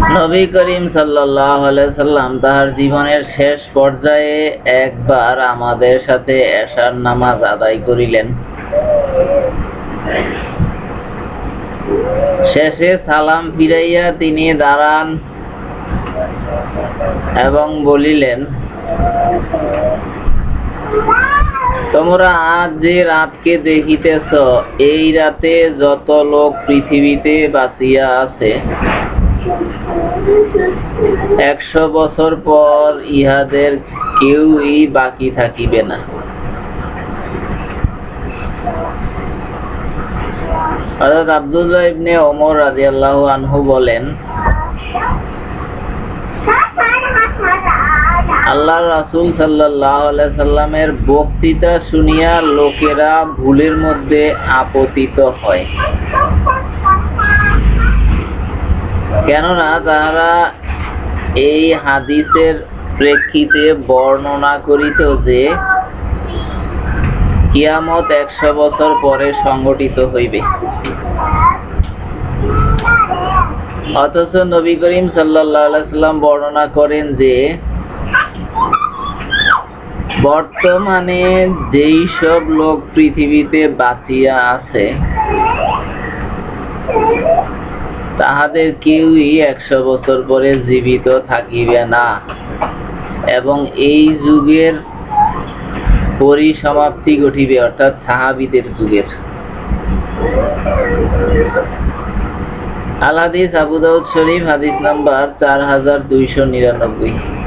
নবী করিম আলাইহি সাল্লাম তাহার জীবনের শেষ পর্যায়ে একবার আমাদের সাথে এশার নামাজ আদায় করিলেন। শেষে সালাম ফিরাইয়া তিনি দাঁড়ান এবং বলিলেন, তোমরা আজ যে রাতকে দেখিতেছ, এই রাতে যত লোক পৃথিবীতে বাঁচিয়া আছে একশো বছর পর ইহাদের কেউই বাকি থাকিবে না। হযরত আব্দুল্লাহ ইবনে ওমর রাদিয়াল্লাহু আনহু বলেন আল্লাহ রাসূল সাল্লাল্লাহু আলাইহি সাল্লামের বক্তৃতা শুনিয়া লোকেরা ভুলের মধ্যে আপতিত হয়। কেননা তাহারা এই হাদিসের প্রেক্ষিতে বর্ণনা করিত যে, কিয়ামত একশো বছর পরে সংগঠিত হইবে। অথচ নবী করিম সাল্লাম বর্ণনা করেন যে, বর্তমানে যেই সব লোক পৃথিবীতে বাঁচিয়া আছে তাহাদের কেউই একশো বছর পরে জীবিত থাকিবে না। এবং এই যুগের পরিসমাপ্তি ঘটিবে, অর্থাৎ সাহাবিদের যুগের। আলাদিস আবু দাউদ শরীফ, হাদিস নাম্বার চার হাজার দুইশো নিরানব্বই।